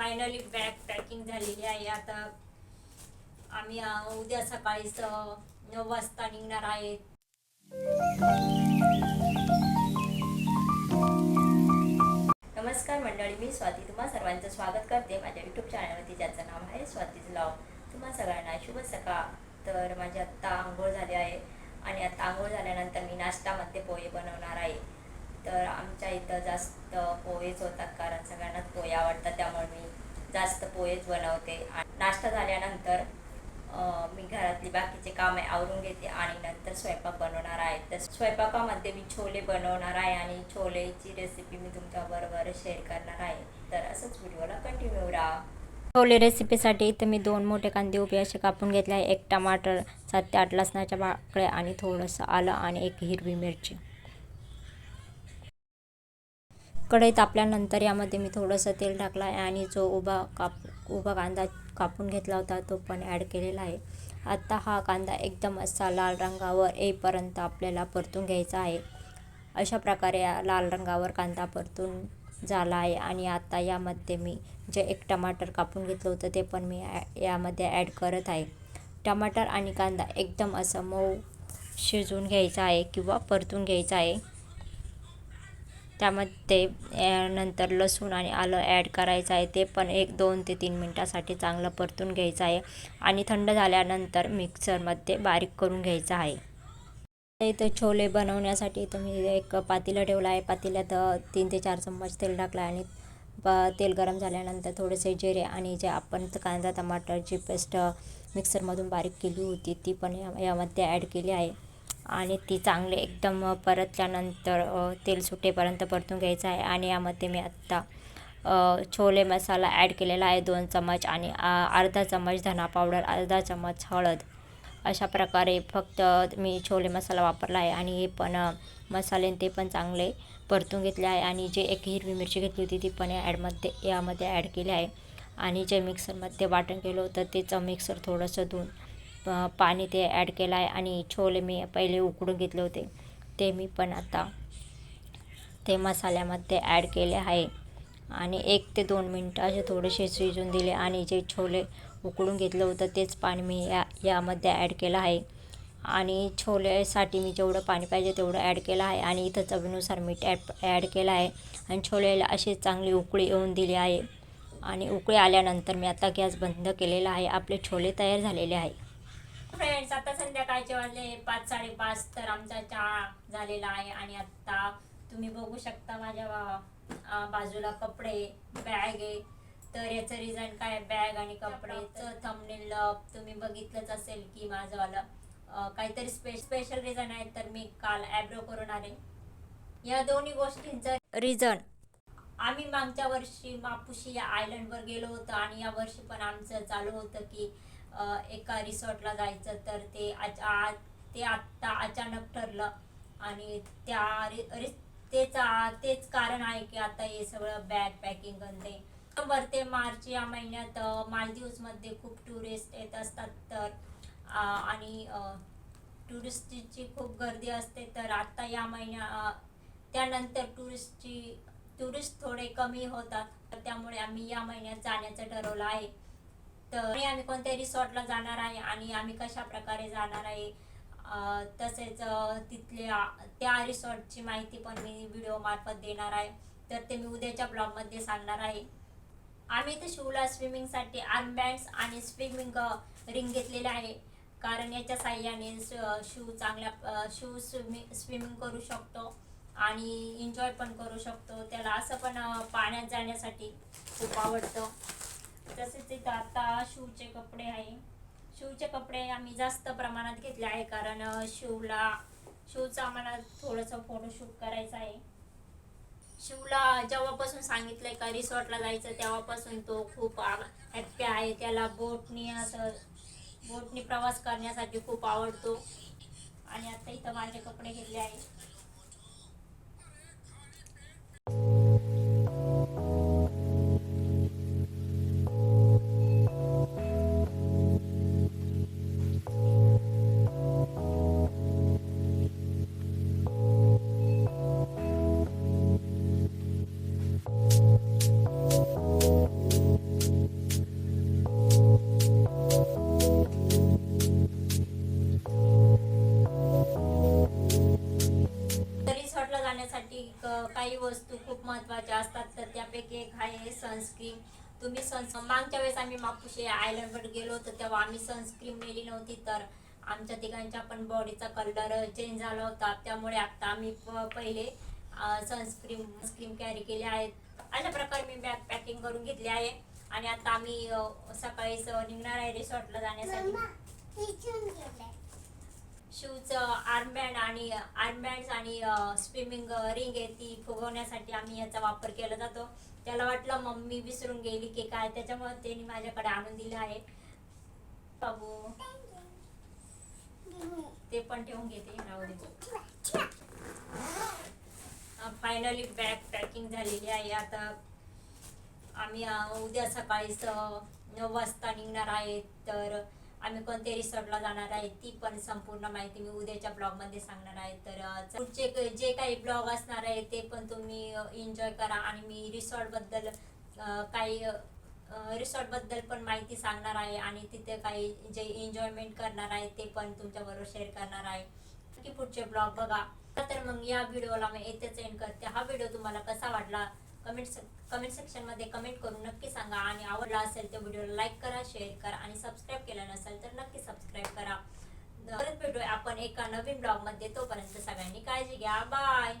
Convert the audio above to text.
Finally bag packing झालेली आहे. आता आम्ही उद्या सकाळीच नऊ वाजता निघणार आहेत नमस्कार मंडळी मी स्वाती. तुम्हा सर्वांचं स्वागत करते. माझ्या युट्यूब चॅनलवरती ज्याचं नाव आहे स्वातीज लाव तुम्हा सगळ्यांना शुभ सकाळ. तर माझी आत्ता आंघोळ झाली आहे. आणि आता आंघोळ झाल्यानंतर मी नाश्तामध्ये पोहे बनवणार आहे. तर आमच्या इथं जास्त पोहेच होतात कारण सगळ्यांनाच पोहे आवडतात त्यामुळे मी जास्त पोहेच बनवते. आणि नाश्ता झाल्यानंतर मी घरातली बाकीचे कामे आवरून घेते आणि नंतर स्वयंपाक बनवणार आहे. तर स्वयंपाकामध्ये मी छोले बनवणार आहे आणि छोलेची रेसिपी मी तुमच्याबरोबर शेअर करणार आहे. तर असंच व्हिडिओला कंटिन्यू राहा. छोले रेसिपीसाठी इथं मी दोन मोठे कांदे उभे असे कापून घेतले आहे. एक टमाटर सात ते आठ लसणाच्या बाकड्या आणि थोडंसं आलं आणि एक हिरवी मिरची. कढई तापल्यानंतर यामध्ये मी थोडंसं तेल टाकलं आहे आणि जो उभा काप उभा कांदा कापून घेतला होता तो पण ॲड केलेला आहे. आत्ता हा कांदा एकदम असा लाल रंगावर येईपर्यंत आपल्याला परतून घ्यायचा आहे. अशा प्रकारे या लाल रंगावर कांदा परतून झाला आहे आणि आता यामध्ये मी जे एक टमाटर कापून घेतलं होतं ते पण मी ॲ यामध्ये ॲड करत आहे. टमाटर आणि कांदा एकदम असं मऊ शिजवून घ्यायचा आहे किंवा परतून घ्यायचा आहे. त्यामध्ये नंतर लसूण आणि आलं ॲड करायचं आहे. ते पण एक दोन ते तीन मिनटासाठी चांगलं परतून घ्यायचं आहे. आणि थंड झाल्यानंतर मिक्सरमध्ये बारीक करून घ्यायचं आहे. इथं छोले बनवण्यासाठी इथं मी एक पातेलं ठेवलं आहे. पातेल्यात तीन ते चार चम्मच तेल टाकलं आहे. आणि प- तेल गरम झाल्यानंतर थोडेसे जिरे आणि जे आपण कांदा टमाटरची पेस्ट मिक्सरमधून बारीक केली होती ती पण या यामध्ये ॲड केली आहे. आणि ती चांगले एकदम परतल्यानंतर तेल सुटेपर्यंत परतून घ्यायचं आहे. आणि यामध्ये मी आत्ता छोले मसाला ॲड केलेला आहे. दोन चमच आणि अर्धा चमच धना पावडर अर्धा चमच हळद. अशा प्रकारे फक्त मी छोले मसाला वापरला आहे. आणि हे पण अ, मसाले ते पण चांगले परतून घेतले आहे. आणि जे एक हिरवी मिरची घेतली होती ती पण या ॲडमध्ये यामध्ये ॲड केली आहे. आणि जे मिक्सरमध्ये वाटण केलं होतं तेच मिक्सर थोडंसं धुवून पाणी ते ॲड केलं आहे आणि छोले मी पहिले उकडून घेतले होते. ते मी पण आता ते मसाल्यामध्ये ॲड केले आहे. आणि एक ते दोन मिनटं असे थोडेसे शिजून दिले आणि जे छोले उकडून घेतलं होतं तेच पाणी मी या यामध्ये ॲड केलं आहे. आणि छोलेसाठी मी जेवढं पाणी पाहिजे तेवढं ॲड केलं आहे आणि इथं चवीनुसार मीठ ॲड ॲड केलं आहे. आणि छोलेला अशी चांगली उकळी येऊन दिली आहे. आणि उकळी आल्यानंतर मी आता गॅस बंद केलेला आहे. आपले छोले तयार झालेले आहे. फ्रेंड्स आता संध्याकाळचे वाजले पाच साडेपाच तर आमचा चहा झालेला आहे आणि आता तुम्ही बघू शकता माझ्या बाजूला कपडे बॅग आहे. तर याचं रिझन काय? बॅग आणि कपडेचं थंबनेल तुम्ही बघितलंच असेल की माझंवालं काहीतरी स्पे स्पेशल रिझन आहे तर मी काल ॲब्रो करून आले. या दोन्ही गोष्टींचं रिझन आम्ही मागच्या वर्षी मापुशी या आयलंडवर गेलो होतो आणि या वर्षी पण आमचं चालू होतं की एका रिसॉर्टला जायचं तर ते अच- आ- ते आत्ता अचानक ठरलं. आणि त्या रि- तेच तेच कारण आहे की आता हे सगळं बॅग पॅकिंग करते ते ते मार्च या महिन्यात मालदीवमध्ये खूप टुरिस्ट येत असतात तर आणि टुरिस्टची खूप गर्दी असते तर आता या महिन्या त्यानंतर टुरिस्टची टुरिस्ट थोडे कमी होतात. तर त्यामुळे आम्ही या महिन्यात जाण्याचं ठरवलं आहे. तर आम्ही कोणत्या रिसॉर्टला जाणार आहे आणि आम्ही कशा प्रकारे जाणार आहे तसेच तिथल्या त्या रिसॉर्टची माहिती पण मी व्हिडिओ मार्फत देणार आहे. तर ते मी उद्याच्या ब्लॉगमध्ये सांगणार आहे. आम्ही इथे शिवला स्विमिंगसाठी आर्मबँड्स आणि स्विमिंग रिंग घेतलेले आहे. कारण याच्या साह्याने शू चांगल्या शू स्विमिंग स्विमिंग करू शकतो आणि एन्जॉय पण करू शकतो. त्याला असं पण पाण्यात जाण्यासाठी खूप आवडतं. तसेच इथं आता शूचे कपडे आहे. शूचे कपडे आम्ही जास्त प्रमाणात घेतले आहे कारण शिवला शिवचा आम्हाला थोडंसं फोटोशूट करायचं आहे. शिवला जेव्हापासून सांगितलंय का रिसॉर्टला जायचं तेव्हापासून तो खूप हॅप्पी आहे. त्याला बोटनी असं बोटनी प्रवास करण्यासाठी खूप आवडतो. आणि आता इथं माझे कपडे घेतले आहे. असतात एक आहे सनस्क्रीन तुम्ही सन्स मागच्या वेळेस आम्ही मापुशे आयलंडवर गेलो होतो तेव्हा आम्ही सनस्क्रीन नेली नव्हती तर आमच्या तिघांच्या पण बॉडीचा कलर चेंज झाला होता. त्यामुळे आता आम्ही पहिले सनस्क्रीन स्क्रीन कॅरी केले आहेत अशा प्रकारे मी बॅग पॅकिंग करून घेतली आहे. आणि आता आम्ही सकाळीच निघणार आहे रिसॉर्टला जाण्यासाठी. शूज आर्मबँड आणि आर्मबँड्स आणि स्विमिंग रिंग आहे ती फुगवण्यासाठी आम्ही याचा वापर केला जातो. त्याला वाटलं मम्मी विसरून गेली की काय त्याच्यामुळे त्यांनी माझ्याकडे आणून दिलं आहे. बाबू. ते पण ठेवून घेते फायनली बॅग पॅकिंग झालेली आहे. आता आम्ही उद्या सकाळीच नऊ वाजता निघणार आहे. तर आम्ही कोणत्या रिसॉर्टला जाणार आहे ती पण संपूर्ण माहिती मी उद्याच्या ब्लॉगमध्ये सांगणार आहे. तर पुढचे जे काही ब्लॉग असणार आहे ते पण तुम्ही एन्जॉय करा. आणि मी रिसॉर्टबद्दल अ, काही रिसॉर्टबद्दल पण माहिती सांगणार आहे. आणि तिथे काही जे एन्जॉयमेंट करणार आहे ते पण तुमच्याबरोबर शेअर करणार आहे. की पुढचे ब्लॉग बघा. तर मग या व्हिडिओला मी येथेच एंड करते. हा व्हिडिओ तुम्हाला कसा वाटला? कमेंट कमेंट सेक्शनमध्ये कमेंट करून नक्की सांगा. आणि आवडला असेल तर व्हिडिओला लाईक करा शेअर करा आणि सबस्क्राईब केला नसेल तर नक्की सबस्क्राईब करा. परत भेटूया आपण एका नवीन ब्लॉगमध्ये तोपर्यंत सगळ्यांनी काळजी घ्या. बाय